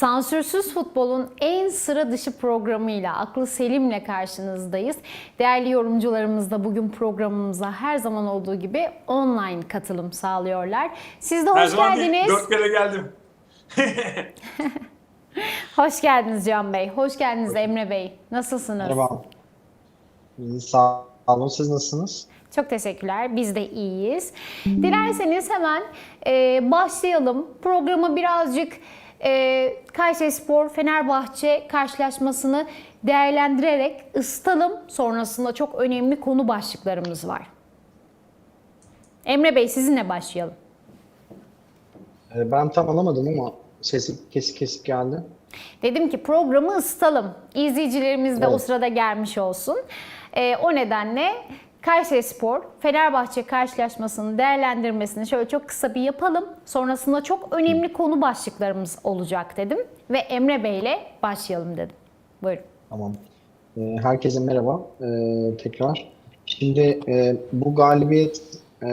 Sansürsüz futbolun en sıra dışı programıyla Aklı Selim'le karşınızdayız. Değerli yorumcularımız da bugün programımıza her zaman olduğu gibi online katılım sağlıyorlar. Siz de Her hoş değil, geldiniz. dört kere geldim. Hoş geldiniz Can Bey. Hoş geldiniz Emre Bey. Nasılsınız? Merhaba. İyi, sağ olun. Siz nasılsınız? Çok teşekkürler. Biz de iyiyiz. Dilerseniz hemen e, başlayalım. Programı birazcık e, Kayseri Spor Fenerbahçe karşılaşmasını değerlendirerek ısıtalım. Sonrasında çok önemli konu başlıklarımız var. Emre Bey sizinle başlayalım. Ee, Ben tam alamadım ama sesi kesik kesik geldi. Dedim ki programı ısıtalım. İzleyicilerimiz de o Evet. sırada gelmiş olsun. Ee, o nedenle Kayseri Spor Fenerbahçe karşılaşmasının değerlendirmesini şöyle çok kısa bir yapalım. Sonrasında çok önemli konu başlıklarımız olacak dedim. Ve Emre Bey ile başlayalım dedim. Buyurun. Tamam. Ee, Herkese merhaba ee, tekrar. Şimdi e, bu galibiyet e,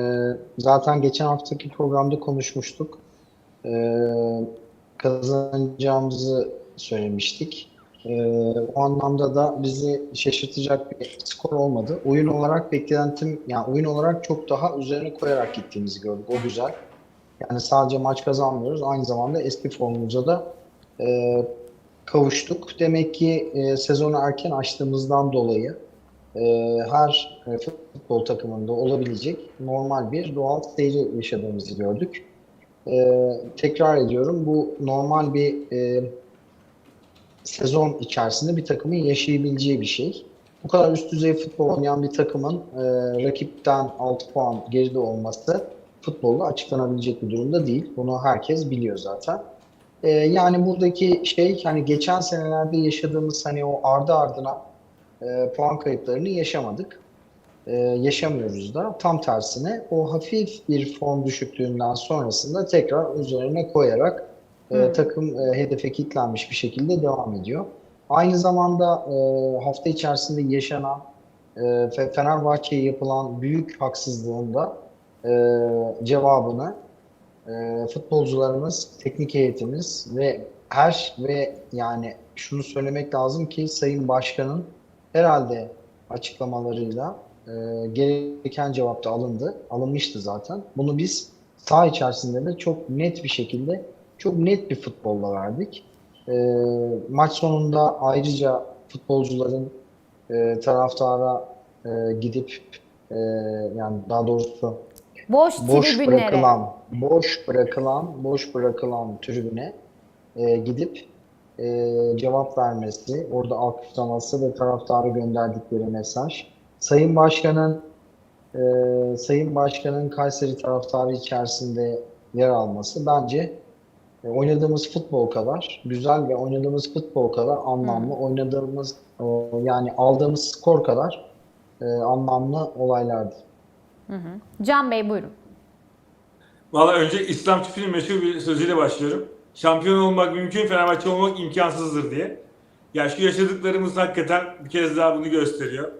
zaten geçen haftaki programda konuşmuştuk. Ee, Kazanacağımızı söylemiştik. Ee, O anlamda da bizi şaşırtacak bir skor olmadı. Oyun olarak beklentim, yani oyun olarak çok daha üzerine koyarak gittiğimizi gördük. O güzel. Yani sadece maç kazanmıyoruz. Aynı zamanda eski formumuza da e, kavuştuk. Demek ki e, sezonu erken açtığımızdan dolayı e, her e, futbol takımında olabilecek normal bir doğal seyri yaşadığımızı gördük. E, tekrar ediyorum bu normal bir e, sezon içerisinde bir takımın yaşayabileceği bir şey. Bu kadar üst düzey futbol oynayan bir takımın e, rakipten 6 puan geride olması futbolla açıklanabilecek bir durumda değil. Bunu herkes biliyor zaten. E, yani buradaki şey hani geçen senelerde yaşadığımız hani o ardı ardına e, puan kayıplarını yaşamadık. E, yaşamıyoruz da. Tam tersine o hafif bir form düşüklüğünden sonrasında tekrar üzerine koyarak e, takım e, hedefe kilitlenmiş bir şekilde devam ediyor. Aynı zamanda e, hafta içerisinde yaşanan e, Fe- Fenerbahçe'ye yapılan büyük haksızlığın da e, cevabını e, futbolcularımız, teknik heyetimiz ve her ve yani şunu söylemek lazım ki Sayın Başkan'ın herhalde açıklamalarıyla e, gereken cevap da alındı. Alınmıştı zaten. Bunu biz saha içerisinde de çok net bir şekilde çok net bir futbolla verdik. E, maç sonunda ayrıca futbolcuların e, taraftara e, gidip e, yani daha doğrusu Boş, boş bırakılan, boş bırakılan, boş bırakılan tribüne e, gidip e, cevap vermesi, orada alkışlaması ve taraftara gönderdikleri mesaj. Sayın Başkan'ın e, Sayın Başkan'ın Kayseri taraftarı içerisinde yer alması bence oynadığımız futbol kadar güzel ve oynadığımız futbol kadar anlamlı, oynadığımız e, yani aldığımız skor kadar e, anlamlı olaylardı. Can Bey buyurun. Valla önce İslam Tüfü'nün meşhur bir sözüyle başlıyorum. Şampiyon olmak mümkün, Fenerbahçe olmak imkansızdır diye. Ya şu yaşadıklarımız hakikaten bir kez daha bunu gösteriyor.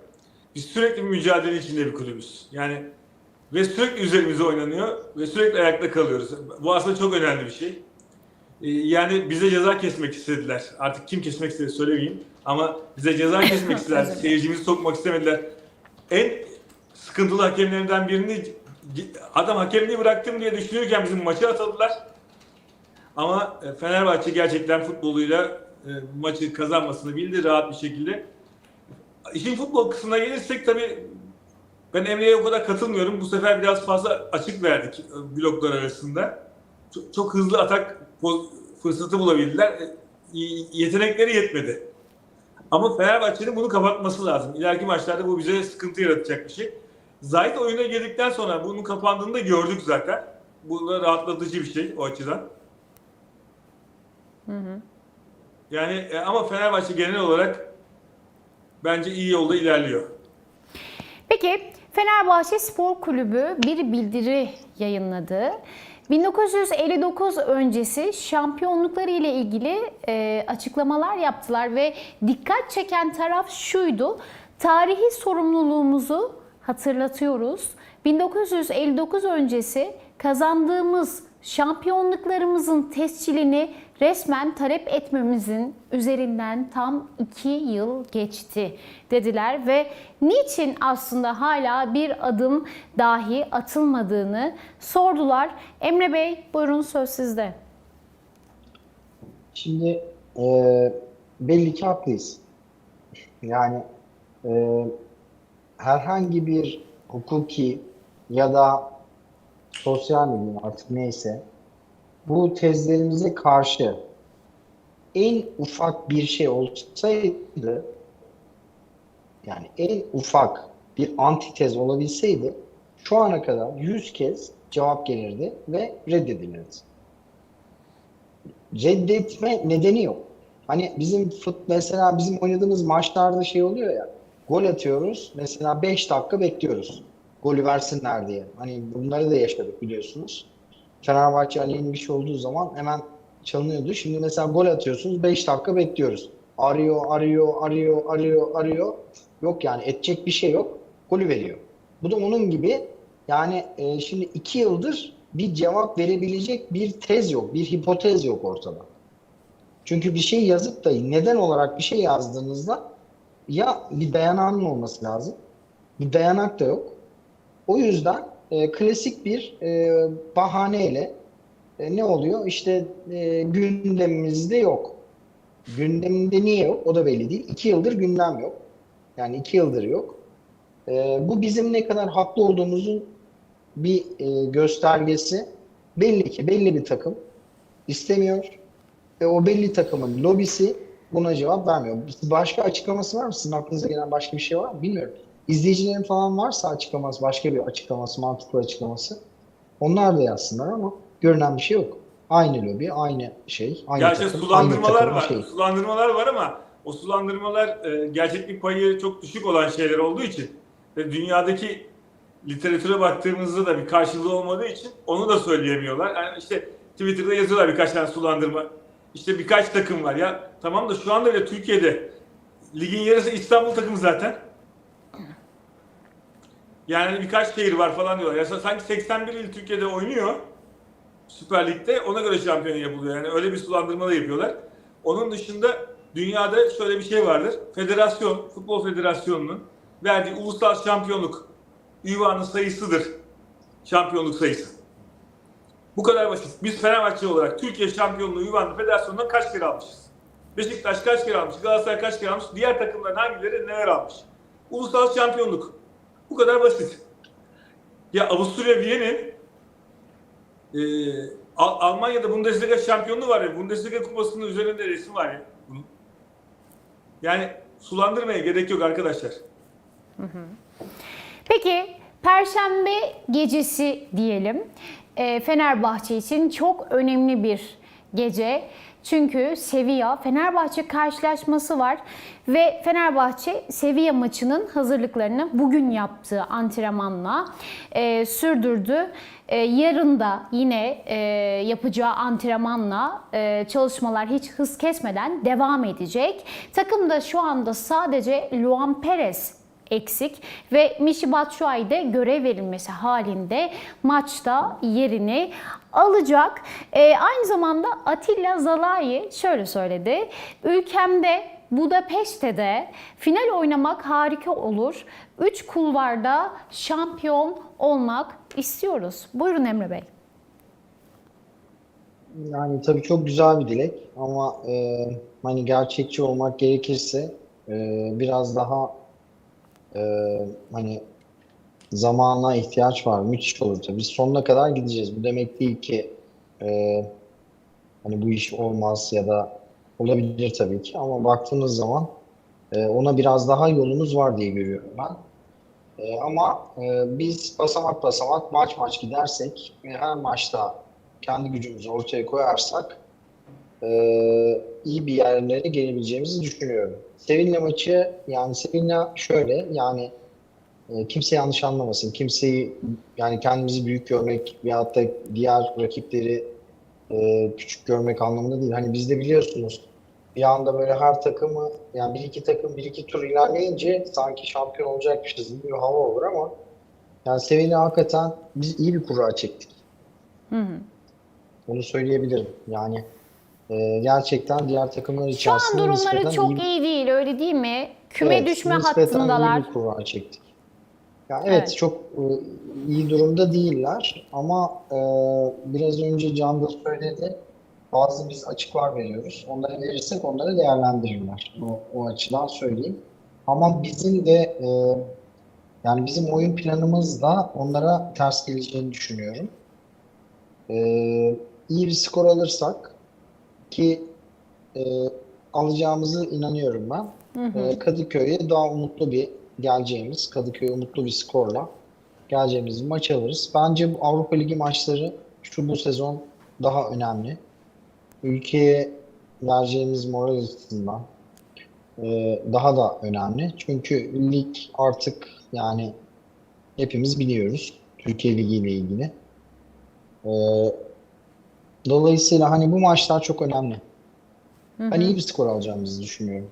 Biz sürekli bir mücadele içinde bir kulübüz. Yani ve sürekli üzerimize oynanıyor ve sürekli ayakta kalıyoruz. Bu aslında çok önemli bir şey. Ee, Yani bize ceza kesmek istediler. Artık kim kesmek istedi söylemeyeyim. Ama bize ceza kesmek istediler. Seyircimizi sokmak istemediler. En sıkıntılı hakemlerinden birini adam hakemliği bıraktım diye düşünürken bizim maçı atıldılar. Ama e, Fenerbahçe gerçekten futboluyla e, maçı kazanmasını bildi rahat bir şekilde. İşin futbol kısmına gelirsek tabii ben Emre'ye o kadar katılmıyorum. Bu sefer biraz fazla açık verdik e, bloklar arasında. Çok, çok hızlı atak fırsatı bulabildiler. E, Yetenekleri yetmedi. Ama Fenerbahçe'nin bunu kapatması lazım. İleriki maçlarda bu bize sıkıntı yaratacak bir şey. Zahit oyuna girdikten sonra bunun kapandığını da gördük zaten. Bu da rahatlatıcı bir şey o açıdan. Yani e, ama Fenerbahçe genel olarak bence iyi yolda ilerliyor. Peki Fenerbahçe Spor Kulübü bir bildiri yayınladı. 1959 öncesi şampiyonlukları ile ilgili e, açıklamalar yaptılar ve dikkat çeken taraf şuydu. Tarihi sorumluluğumuzu hatırlatıyoruz. 1959 öncesi kazandığımız şampiyonluklarımızın tescilini resmen talep etmemizin üzerinden tam iki yıl geçti dediler ve niçin aslında hala bir adım dahi atılmadığını sordular. Emre Bey buyurun söz sizde. Şimdi e, belli ki haklıyız. Yani e, herhangi bir hukuki ya da sosyal medya artık neyse bu tezlerimize karşı en ufak bir şey olsaydı yani en ufak bir antitez olabilseydi şu ana kadar 100 kez cevap gelirdi ve reddedilirdi reddetme nedeni yok. Hani bizim fut mesela bizim oynadığımız maçlarda şey oluyor ya. Gol atıyoruz. Mesela 5 dakika bekliyoruz. Golü versinler diye. Hani bunları da yaşadık biliyorsunuz. Fenerbahçe bir şey olduğu zaman hemen çalınıyordu. Şimdi mesela gol atıyorsunuz 5 dakika bekliyoruz. Arıyor, arıyor, arıyor, arıyor, arıyor. Yok yani edecek bir şey yok. Golü veriyor. Bu da onun gibi yani e, şimdi 2 yıldır bir cevap verebilecek bir tez yok, bir hipotez yok ortada. Çünkü bir şey yazıp da neden olarak bir şey yazdığınızda ya bir dayanağının olması lazım, bir dayanak da yok. O yüzden e, klasik bir e, bahaneyle e, ne oluyor? İşte e, gündemimizde yok. Gündeminde niye yok? O da belli değil. İki yıldır gündem yok. Yani iki yıldır yok. E, bu bizim ne kadar haklı olduğumuzun bir e, göstergesi. Belli ki belli bir takım istemiyor ve o belli takımın lobisi buna cevap vermiyor. Başka açıklaması var mı? Sizin aklınıza gelen başka bir şey var mı? Bilmiyorum. İzleyicilerin falan varsa açıklaması, başka bir açıklaması, mantıklı açıklaması onlar da yazsınlar ama görünen bir şey yok. Aynı lobi, aynı şey, aynı işte takım, sulandırmalar aynı var. şeyi. Sulandırmalar var ama o sulandırmalar e, gerçeklik payı çok düşük olan şeyler olduğu için ve dünyadaki literatüre baktığımızda da bir karşılığı olmadığı için onu da söyleyemiyorlar. Yani işte Twitter'da yazıyorlar birkaç tane sulandırma. İşte birkaç takım var ya. Tamam da şu anda bile Türkiye'de ligin yarısı İstanbul takımı zaten. Yani birkaç şehir var falan diyorlar. Ya sanki 81 il Türkiye'de oynuyor. Süper Lig'de ona göre şampiyon yapılıyor. Yani öyle bir sulandırma da yapıyorlar. Onun dışında dünyada şöyle bir şey vardır. Federasyon, Futbol Federasyonu'nun verdiği ulusal şampiyonluk ünvanı sayısıdır. Şampiyonluk sayısı. Bu kadar basit. Biz Fenerbahçe olarak Türkiye şampiyonluğu ünvanı federasyonundan kaç kere almışız? Beşiktaş kaç kere almış? Galatasaray kaç kere almış? Diğer takımların hangileri neler almış? Ulusal şampiyonluk. Bu kadar basit. Ya Avusturya Viye'nin e, Al- Almanya'da Bundesliga şampiyonluğu var ya. Bundesliga kupasının üzerinde resim var ya. Bunun. Yani sulandırmaya gerek yok arkadaşlar. Peki Perşembe gecesi diyelim. Ee, Fenerbahçe için çok önemli bir gece. Çünkü Sevilla Fenerbahçe karşılaşması var ve Fenerbahçe Sevilla maçının hazırlıklarını bugün yaptığı antrenmanla e, sürdürdü. E, yarın da yine e, yapacağı antrenmanla e, çalışmalar hiç hız kesmeden devam edecek. Takımda şu anda sadece Luan Perez eksik ve Mişi Batshuayi'de görev verilmesi halinde maçta yerini alacak. Ee, aynı zamanda Atilla Zalai şöyle söyledi. Ülkemde Budapeşte'de final oynamak harika olur. Üç kulvarda şampiyon olmak istiyoruz. Buyurun Emre Bey. Yani tabii çok güzel bir dilek ama e, hani gerçekçi olmak gerekirse e, biraz daha e, hani zamana ihtiyaç var. Müthiş olur tabii. Biz sonuna kadar gideceğiz. Bu demek değil ki e, hani bu iş olmaz ya da olabilir tabii ki ama baktığınız zaman e, ona biraz daha yolumuz var diye görüyorum ben. E, ama e, biz basamak basamak maç maç gidersek ve her maçta kendi gücümüzü ortaya koyarsak e, iyi bir yerlere gelebileceğimizi düşünüyorum. Sevilla maçı yani Sevilla şöyle yani e, kimse yanlış anlamasın. Kimseyi yani kendimizi büyük görmek veyahut da diğer rakipleri e, küçük görmek anlamında değil. Hani bizde biliyorsunuz bir anda böyle her takımı yani bir iki takım bir iki tur ilerleyince sanki şampiyon olacakmışız gibi bir hava olur ama yani Sevilla hakikaten biz iyi bir kura çektik. Hı hı. Onu söyleyebilirim. Yani e, gerçekten diğer takımlar Şu an içerisinde durumları çok iyi, iyi değil öyle değil mi? Küme Evet, düşme hattındalar. iyi bir kura çektik. Ya evet, Evet. çok e, iyi durumda değiller ama e, biraz önce Can da söyledi. Bazı biz açıklar veriyoruz. Onları verirsek onları değerlendirirler. O, o açıdan söyleyeyim. Ama bizim de e, yani bizim oyun planımızla onlara ters geleceğini düşünüyorum. E, iyi bir skor alırsak ki e, alacağımızı inanıyorum ben. Ee, Kadıköy'e daha umutlu bir geleceğimiz, Kadıköy'e umutlu bir skorla geleceğimiz maç alırız. Bence bu Avrupa Ligi maçları şu bu sezon daha önemli. Ülkeye vereceğimiz moral açısından e, daha da önemli. Çünkü lig artık yani hepimiz biliyoruz Türkiye Ligi ile ilgili. Ee, dolayısıyla hani bu maçlar çok önemli. Ben iyi bir skor alacağımızı düşünüyorum.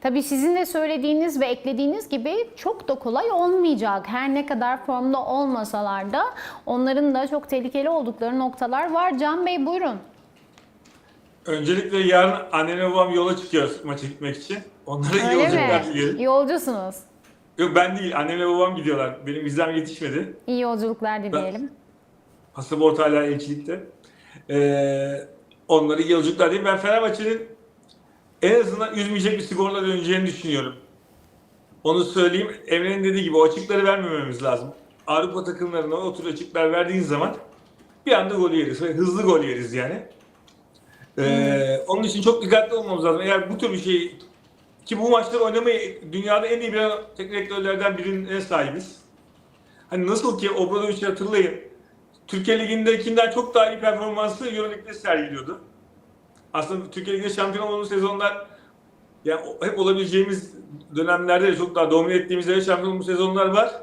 Tabii sizin de söylediğiniz ve eklediğiniz gibi çok da kolay olmayacak. Her ne kadar formda olmasalar da onların da çok tehlikeli oldukları noktalar var. Can Bey buyurun. Öncelikle yarın annemle babam yola çıkıyoruz maça gitmek için. Onlara iyi Öyle yolculuklar mi? dileyelim. Yolcusunuz. Yok ben değil, annemle babam gidiyorlar. Benim vizem yetişmedi. İyi yolculuklar dileyelim. Pasaport hala elçilikte. Ee, onlara iyi yolculuklar diyeyim. Ben Fenerbahçe'nin en azından üzmeyecek bir skorla döneceğini düşünüyorum. Onu söyleyeyim. Emre'nin dediği gibi o açıkları vermememiz lazım. Avrupa takımlarına o tür açıklar verdiğin zaman bir anda gol yeriz. Hızlı gol yeriz yani. Ee, onun için çok dikkatli olmamız lazım. Eğer bu tür bir şey ki bu maçları oynamayı dünyada en iyi bilen teknik direktörlerden birine sahibiz. Hani nasıl ki Obradovic'i hatırlayın. Türkiye Ligi'ndekinden çok daha iyi performansı Euroleague'de sergiliyordu. Aslında Türkiye Ligi'nde şampiyon olduğumuz sezonlar yani hep olabileceğimiz dönemlerde de çok daha domine ettiğimiz yere şampiyon olduğumuz sezonlar var.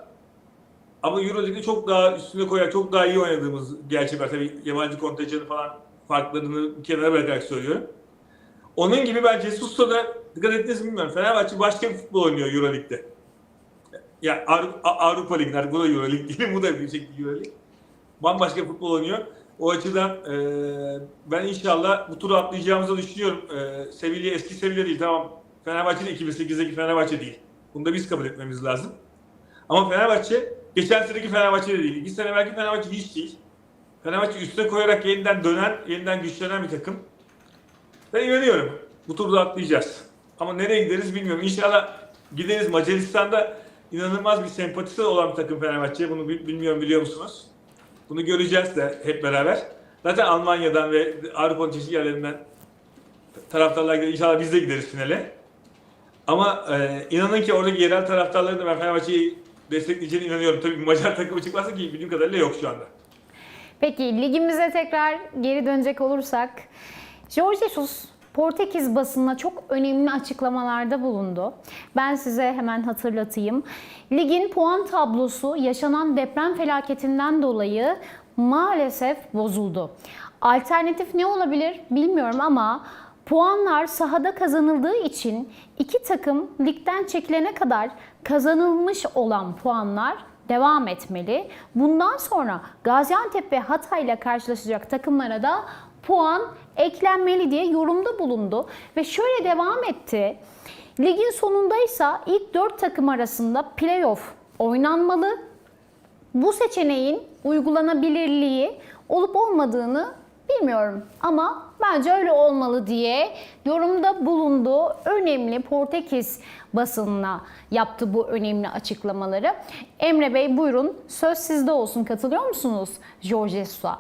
Ama Euroleague'de çok daha üstüne koyarak çok daha iyi oynadığımız gerçek var. Tabii yabancı kontenjanı falan farklarını bir kenara bırakarak söylüyorum. Onun gibi ben Jesus'ta da dikkat ettiniz mi bilmiyorum. Fenerbahçe başka bir futbol oynuyor Euroleague'de. Ya Avrupa Ligi'ler, bu da Euroleague değil, bu da bir şekilde Euroleague. Bambaşka futbol oynuyor. O açıdan e, ben inşallah bu turu atlayacağımızı düşünüyorum. E, Sevilla eski Sevilla değil tamam. Fenerbahçe de 2008'deki Fenerbahçe değil. Bunu da biz kabul etmemiz lazım. Ama Fenerbahçe geçen seneki Fenerbahçe de değil. İki sene belki Fenerbahçe hiç değil. Fenerbahçe üstüne koyarak yeniden dönen, yeniden güçlenen bir takım. Ben inanıyorum. Bu turda atlayacağız. Ama nereye gideriz bilmiyorum. İnşallah gideriz. Macaristan'da inanılmaz bir sempatisi olan bir takım Fenerbahçe. Bunu bil- bilmiyorum biliyor musunuz? Bunu göreceğiz de hep beraber. Zaten Almanya'dan ve Avrupa'nın çeşitli yerlerinden taraftarlar gider. İnşallah biz de gideriz finale. Ama e, inanın ki oradaki yerel taraftarların da ben Fenerbahçe'yi destekleyeceğine inanıyorum. Tabii Macar takımı çıkmazsa ki bildiğim kadarıyla yok şu anda. Peki ligimize tekrar geri dönecek olursak Jorge Jesus Portekiz basınına çok önemli açıklamalarda bulundu. Ben size hemen hatırlatayım. Ligin puan tablosu yaşanan deprem felaketinden dolayı maalesef bozuldu. Alternatif ne olabilir bilmiyorum ama puanlar sahada kazanıldığı için iki takım ligden çekilene kadar kazanılmış olan puanlar devam etmeli. Bundan sonra Gaziantep ve Hatay ile karşılaşacak takımlara da puan eklenmeli diye yorumda bulundu ve şöyle devam etti. Ligin sonundaysa ilk 4 takım arasında playoff oynanmalı. Bu seçeneğin uygulanabilirliği olup olmadığını bilmiyorum ama bence öyle olmalı diye yorumda bulunduğu önemli Portekiz basınına yaptı bu önemli açıklamaları. Emre Bey buyurun söz sizde olsun katılıyor musunuz Jorge Jesus'a?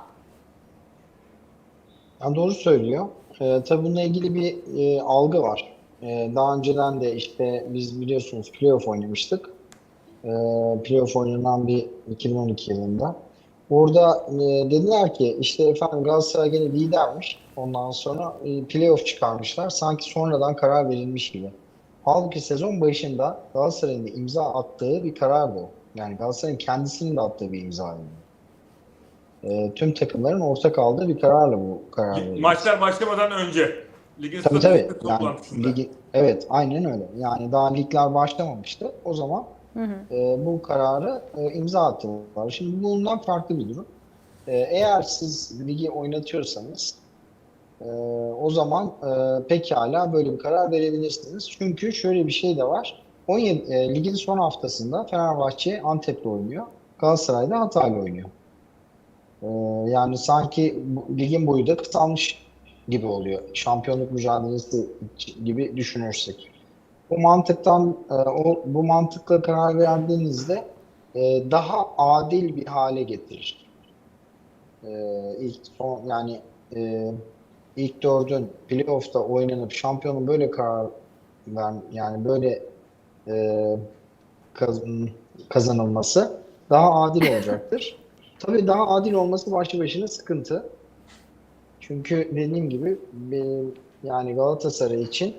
Yani doğru söylüyor. Ee, tabii bununla ilgili bir e, algı var. Ee, daha önceden de işte biz biliyorsunuz playoff oynamıştık. Ee, playoff oynanan bir 2012 yılında. Orada e, dediler ki işte efendim Galatasaray gene lidermiş. Ondan sonra e, playoff çıkarmışlar. Sanki sonradan karar verilmiş gibi. Halbuki sezon başında Galatasaray'ın imza attığı bir karardı o. Yani Galatasaray'ın kendisinin de attığı bir imzaydı. E, tüm takımların ortak aldığı bir kararla bu karar verildi. Maçlar başlamadan önce ligin Tabii tabii. Yani ligi, evet aynen öyle. Yani daha ligler başlamamıştı. O zaman e, bu kararı e, imza attılar. Şimdi bundan farklı bir durum. E, eğer siz ligi oynatıyorsanız e, o zaman e, pekala böyle bir karar verebilirsiniz. Çünkü şöyle bir şey de var. 17 e, ligin son haftasında Fenerbahçe Antep'le oynuyor. Galatasaray'da Hatay'la oynuyor. E, yani sanki ligin boyu da kısalmış gibi oluyor. Şampiyonluk mücadelesi gibi düşünürsek. Bu mantıktan e, o bu mantıkla karar verdiğinizde e, daha adil bir hale getirir. E, ilk son yani ilk dördün playoff'ta oynanıp şampiyonun böyle karar ver, yani böyle kaz- kazanılması daha adil olacaktır. Tabii daha adil olması başlı başına sıkıntı. Çünkü dediğim gibi yani Galatasaray için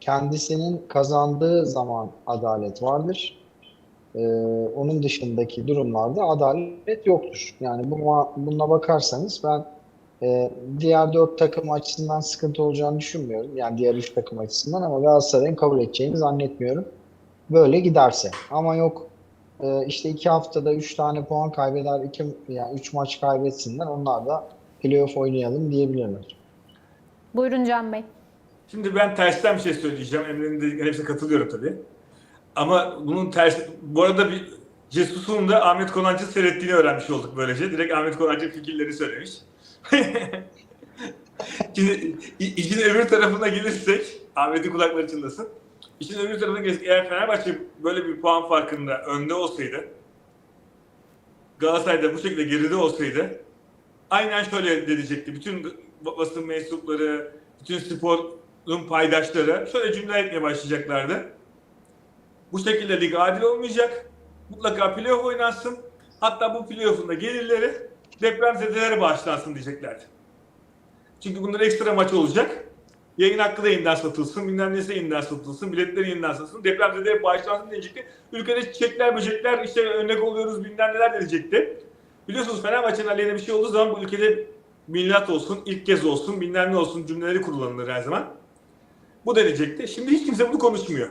kendisinin kazandığı zaman adalet vardır. Ee, onun dışındaki durumlarda adalet yoktur. Yani buna, buna bakarsanız ben e, diğer dört takım açısından sıkıntı olacağını düşünmüyorum. Yani diğer üç takım açısından ama Galatasaray'ın kabul edeceğini zannetmiyorum. Böyle giderse. Ama yok e, işte iki haftada üç tane puan kaybeder, iki, yani üç maç kaybetsinler. Onlar da playoff oynayalım diyebilirler. Buyurun Can Bey. Şimdi ben tersten bir şey söyleyeceğim. Emre'nin dediklerine hepsine katılıyorum tabii. Ama bunun tersi, bu arada bir Cesus'un da Ahmet Konancı seyrettiğini öğrenmiş olduk böylece. Direkt Ahmet Konancı fikirleri söylemiş. Şimdi işin öbür tarafına gelirsek, Ahmet'in kulakları çınlasın. İşin öbür tarafına gelirsek, eğer Fenerbahçe böyle bir puan farkında önde olsaydı, Galatasaray'da bu şekilde geride olsaydı, aynen şöyle diyecekti. Bütün basın mensupları, bütün sporun paydaşları şöyle cümle etmeye başlayacaklardı. Bu şekilde lig adil olmayacak. Mutlaka playoff oynansın. Hatta bu playoff'un da gelirleri depremzedelere bağışlansın diyeceklerdi. Çünkü bunlar ekstra maç olacak. Yayın hakkı da yeniden satılsın, bilmem nesi yeniden satılsın, biletleri yeniden satılsın, depremzedelere bağışlansın diyecekti. Ülkede çiçekler, böcekler, işte örnek oluyoruz bilmem neler diyecekti. Biliyorsunuz Fenerbahçe'nin aleyhine bir şey olduğu zaman bu ülkede millet olsun, ilk kez olsun, bilmem ne olsun cümleleri kullanılır her zaman. Bu denecekti. Şimdi hiç kimse bunu konuşmuyor.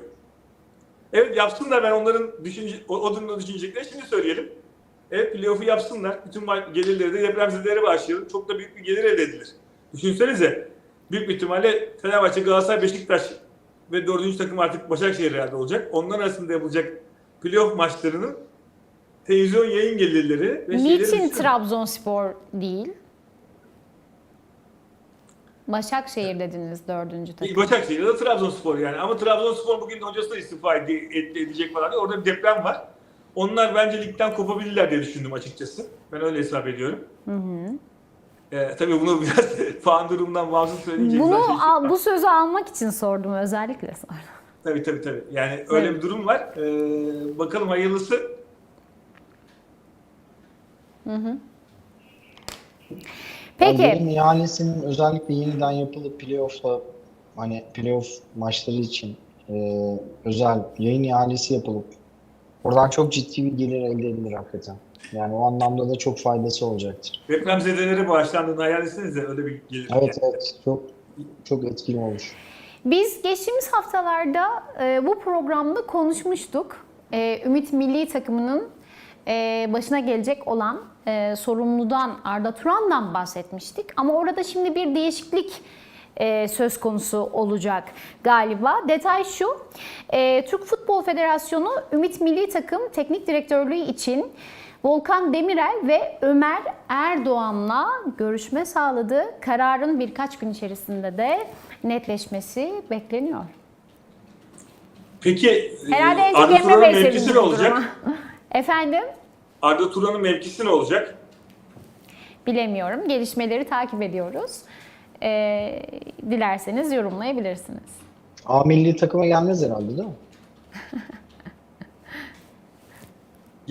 Evet yapsınlar ben onların düşünce, o, o durumda düşünecekleri şimdi söyleyelim. Evet playoff'u yapsınlar. Bütün gelirleri de depremzedelere başlayalım. Çok da büyük bir gelir elde edilir. Düşünsenize büyük bir ihtimalle Fenerbahçe, Galatasaray, Beşiktaş ve dördüncü takım artık Başakşehir herhalde olacak. Onlar arasında yapılacak playoff maçlarının televizyon yayın gelirleri ve Niçin. Trabzonspor değil? Başakşehir dediniz dördüncü takım. Başakşehir ya da Trabzonspor yani. Ama Trabzonspor bugün hocası da istifa ede- ed- edecek falan diye. Orada bir deprem var. Onlar bence ligden kopabilirler diye düşündüm açıkçası. Ben öyle hesap ediyorum. Ee, tabii bunu biraz falan durumdan bağımsız söyleyince Bunu şey- al- bu sözü almak için sordum özellikle sordum. Tabii tabii tabii. Yani öyle Evet. bir durum var. Ee, bakalım hayırlısı. Peki. Yani yayın ihalesinin özellikle yeniden yapılıp playoff'la hani playoff maçları için e, özel yayın ihalesi yapılıp oradan çok ciddi bir gelir elde edilir hakikaten. Yani o anlamda da çok faydası olacaktır. Depremzedelere bağışlandığını hayal etsenize öyle bir gelir. Evet evet çok çok etkili olur. Biz geçtiğimiz haftalarda e, bu programda konuşmuştuk. E, Ümit Milli Takımı'nın e, başına gelecek olan e, sorumludan Arda Turan'dan bahsetmiştik. Ama orada şimdi bir değişiklik e, söz konusu olacak galiba. Detay şu, e, Türk Futbol Federasyonu Ümit Milli Takım Teknik Direktörlüğü için Volkan Demirel ve Ömer Erdoğan'la görüşme sağladı. Kararın birkaç gün içerisinde de netleşmesi bekleniyor. Peki e, Herhalde en çok Arda Turan'ın mevkisi ne olacak? Efendim? Arda Turan'ın mevkisi ne olacak? Bilemiyorum. Gelişmeleri takip ediyoruz. Ee, dilerseniz yorumlayabilirsiniz. A milli takıma gelmez herhalde değil mi?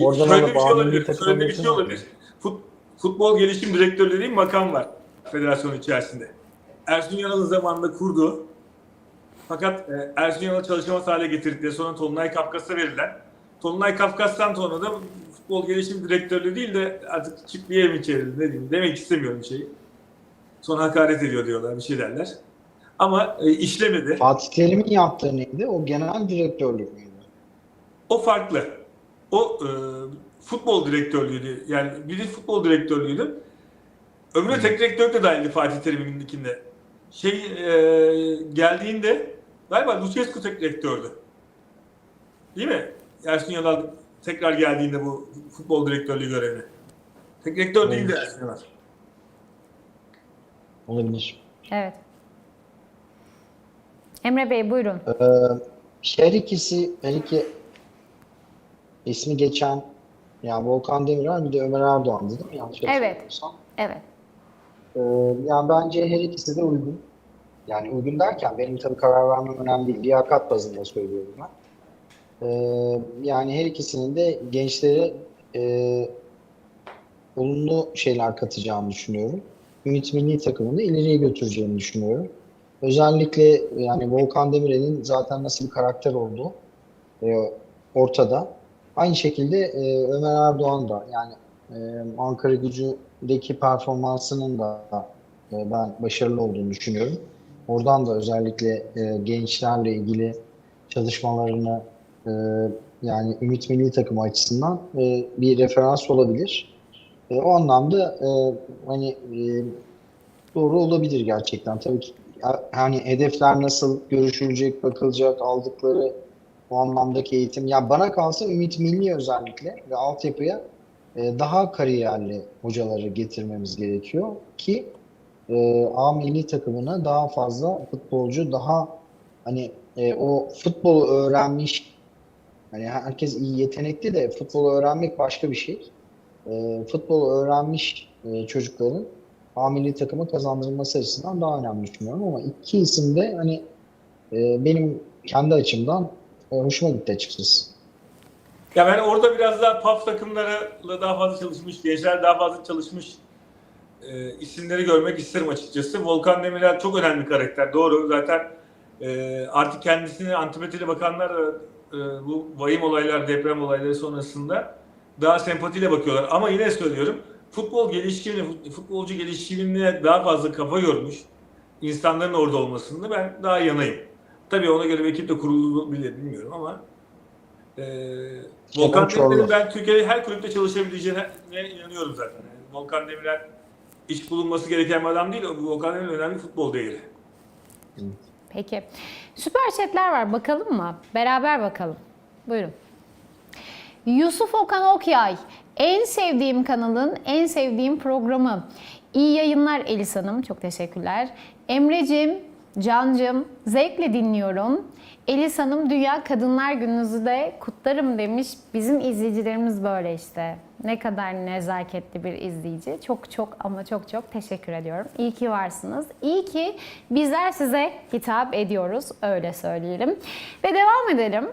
Oradan şöyle bir şey olabilir. Şöyle bir şey olabilir. Fut- futbol gelişim direktörlüğü diye bir makam var federasyon içerisinde. Ersun Yanal'ın zamanında kurduğu fakat e, Ersun Yanal'ı çalışamaz hale getirdikleri sonra Tolunay Kafkas'a verilen Tolunay Kafkas'tan sonra da futbol gelişim direktörlüğü değil de artık çiftliğe mi çevrildi ne diyeyim demek istemiyorum şeyi. Sonra hakaret ediyor diyorlar bir şey derler. Ama e, işlemedi. Fatih Terim'in yaptığı neydi? O genel direktörlük müydü? O farklı. O e, futbol direktörlüğüydü. Yani biri futbol direktörlüğüydü. Öbürü tek direktörlük de dahildi Fatih Terim'inkinde. şey e, geldiğinde galiba Lucescu tek direktördü. Değil mi? Ersun Yanal tekrar geldiğinde bu futbol direktörlüğü görevine. Tek direktör değildi Evet. Ersun Yanal. Olabilir. Evet. Emre Bey buyurun. Ee, her ikisi, her iki ismi geçen yani Volkan Demirel bir de Ömer Erdoğan'dı değil mi? Yanlış Evet. Evet. Ee, yani bence her ikisi de uygun. Yani uygun derken benim tabii karar vermem önemli değil. Liyakat bazında söylüyorum ben. Ee, yani her ikisinin de gençlere e, olumlu şeyler katacağını düşünüyorum. Ümit Milli takımını ileriye götüreceğini düşünüyorum. Özellikle yani Volkan Demirel'in zaten nasıl bir karakter olduğu e, ortada. Aynı şekilde e, Ömer Erdoğan da yani e, Ankara gücündeki performansının da e, ben başarılı olduğunu düşünüyorum. Oradan da özellikle e, gençlerle ilgili çalışmalarını e, yani Ümit Milli Takımı açısından e, bir referans olabilir. E, o anlamda e, hani e, doğru olabilir gerçekten. Tabii ki hani hedefler nasıl görüşülecek, bakılacak, aldıkları o anlamdaki eğitim. Ya bana kalsa Ümit Milli özellikle ve altyapıya e, daha kariyerli hocaları getirmemiz gerekiyor ki e, A milli takımına daha fazla futbolcu, daha hani e, o futbolu öğrenmiş hani herkes iyi yetenekli de futbolu öğrenmek başka bir şey. E, futbolu öğrenmiş e, çocukların A milli takıma kazandırılması açısından daha önemli düşünüyorum ama iki isim de hani e, benim kendi açımdan e, hoşuma gitti açıkçası. Ya ben orada biraz daha PAF takımlarıyla daha fazla çalışmış, gençler daha fazla çalışmış e, isimleri görmek isterim açıkçası. Volkan Demirel çok önemli karakter. Doğru. Zaten e, artık kendisine antipatiyle bakanlar e, bu vahim olaylar, deprem olayları sonrasında daha sempatiyle bakıyorlar. Ama yine söylüyorum futbol gelişimine, futbolcu gelişimine daha fazla kafa yormuş insanların orada olmasında ben daha yanayım. Tabii ona göre bir ekip de kurulabilir bilmiyorum ama e, Volkan. Demirel'in ben Türkiye'de her kulüpte çalışabileceğine inanıyorum zaten. Yani Volkan Demirel iş bulunması gereken bir adam değil. Volkan Demirel önemli futbol değeri. Peki. Süper chatler var. Bakalım mı? Beraber bakalım. Buyurun. Yusuf Okan Okyay. En sevdiğim kanalın en sevdiğim programı. İyi yayınlar Elis Hanım. Çok teşekkürler. Emre'cim, Cancım zevkle dinliyorum. Elis Hanım Dünya Kadınlar Gününüzü de kutlarım demiş. Bizim izleyicilerimiz böyle işte. Ne kadar nezaketli bir izleyici. Çok çok ama çok çok teşekkür ediyorum. İyi ki varsınız. İyi ki bizler size hitap ediyoruz. Öyle söyleyelim. Ve devam edelim.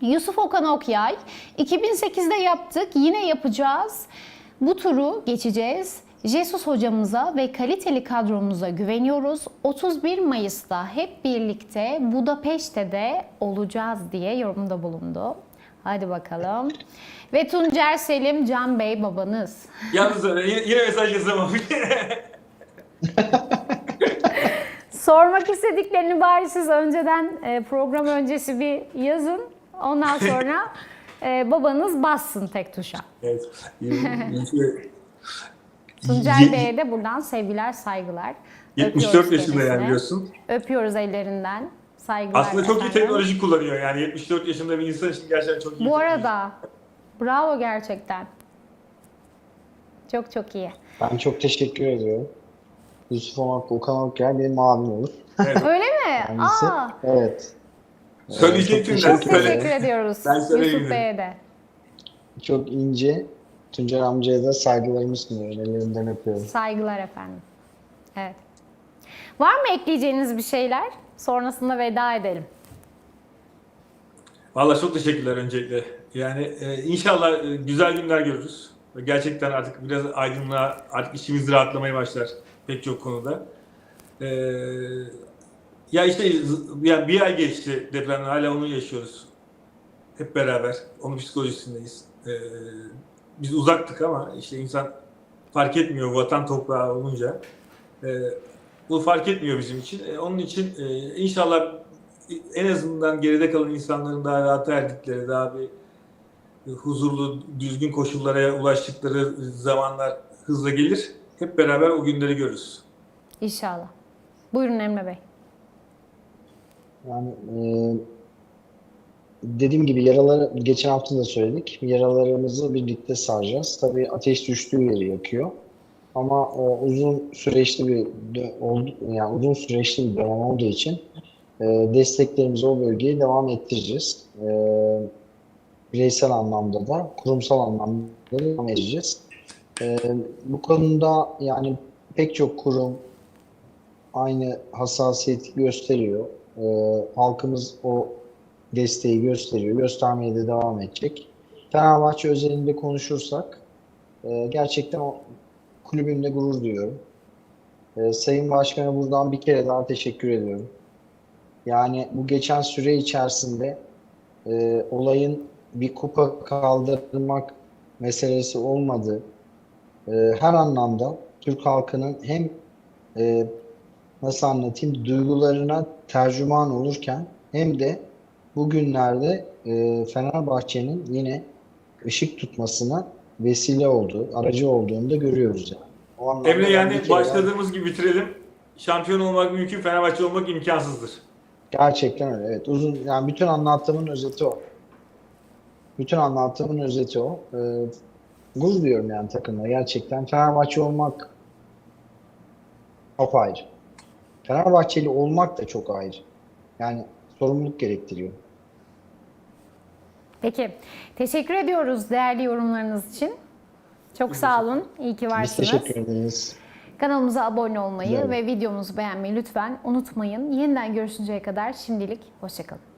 Yusuf Okan Okyay. 2008'de yaptık, yine yapacağız. Bu turu geçeceğiz. Jesus hocamıza ve kaliteli kadromuza güveniyoruz. 31 Mayıs'ta hep birlikte Budapeşte'de olacağız diye yorumda bulundu. Hadi bakalım. Ve Tuncer Selim Can Bey babanız. Yalnız yine, yine mesaj yazamam. Sormak istediklerini bari siz önceden e, program öncesi bir yazın. Ondan sonra e, babanız bassın tek tuşa. evet. Ye- Bey'e de buradan sevgiler, saygılar. 74 Öpüyoruz yaşında yani kendisine. biliyorsun. Öpüyoruz ellerinden. Saygılar. Aslında çok iyi efendim. teknoloji kullanıyor yani 74 yaşında bir insan için gerçekten çok iyi. Bu teknoloji. arada bravo gerçekten. Çok çok iyi. Ben çok teşekkür ediyorum. Yusuf Omak, Okan Okyay benim abim olur. Öyle mi? Kendisi. Aa, Evet. Söyleyecektim ben, çok söyle. teşekkür ediyoruz Ben söyleyeyim Yusuf dedim. Bey'e de. Çok ince. Tuncer amcaya da saygılarımı sunuyorum. Ellerinden öpüyorum. Saygılar efendim. Evet. Var mı ekleyeceğiniz bir şeyler? Sonrasında veda edelim. Valla çok teşekkürler öncelikle. Yani e, inşallah e, güzel günler görürüz. Gerçekten artık biraz aydınlığa, artık işimiz rahatlamaya başlar pek çok konuda. E, ya işte ya bir ay geçti depremden hala onu yaşıyoruz. Hep beraber. Onun psikolojisindeyiz. E, biz uzaktık ama işte insan fark etmiyor vatan toprağı olunca. E, bu fark etmiyor bizim için. E, onun için e, inşallah en azından geride kalan insanların daha rahat erdikleri, daha bir huzurlu, düzgün koşullara ulaştıkları zamanlar hızla gelir. Hep beraber o günleri görürüz. İnşallah. Buyurun Emre Bey. Yani e, dediğim gibi yaraları geçen hafta da söyledik. Yaralarımızı birlikte saracağız. Tabii ateş düştüğü yeri yakıyor. Ama e, uzun süreçli bir yani uzun süreçli bir dönem olduğu için e, desteklerimizi o bölgeye devam ettireceğiz. E, bireysel anlamda da, kurumsal anlamda da devam edeceğiz. E, bu konuda yani pek çok kurum aynı hassasiyeti gösteriyor. E, halkımız o desteği gösteriyor. Göstermeye de devam edecek. Fenerbahçe özelinde konuşursak e, gerçekten kulübümle gurur duyuyorum. E, Sayın Başkan'a buradan bir kere daha teşekkür ediyorum. Yani bu geçen süre içerisinde e, olayın bir kupa kaldırmak meselesi olmadı. E, her anlamda Türk halkının hem nasıl anlatayım duygularına tercüman olurken hem de bugünlerde e, Fenerbahçe'nin yine ışık tutmasına vesile olduğu, aracı olduğunu da görüyoruz yani. O Emre yani başladığımız gibi bitirelim. Şampiyon olmak mümkün, Fenerbahçe olmak imkansızdır. Gerçekten öyle. Evet. Uzun yani bütün anlattığımın özeti o. Bütün anlattığımın özeti o. Ee, gurur duyuyorum yani takımla. Gerçekten Fenerbahçe olmak apayrı. Fenerbahçeli olmak da çok ayrı. Yani sorumluluk gerektiriyor. Peki. Teşekkür ediyoruz değerli yorumlarınız için. Çok sağ olun. İyi ki Biz varsınız. teşekkür ederiz. Kanalımıza abone olmayı Güzel. ve videomuzu beğenmeyi lütfen unutmayın. Yeniden görüşünceye kadar şimdilik hoşçakalın.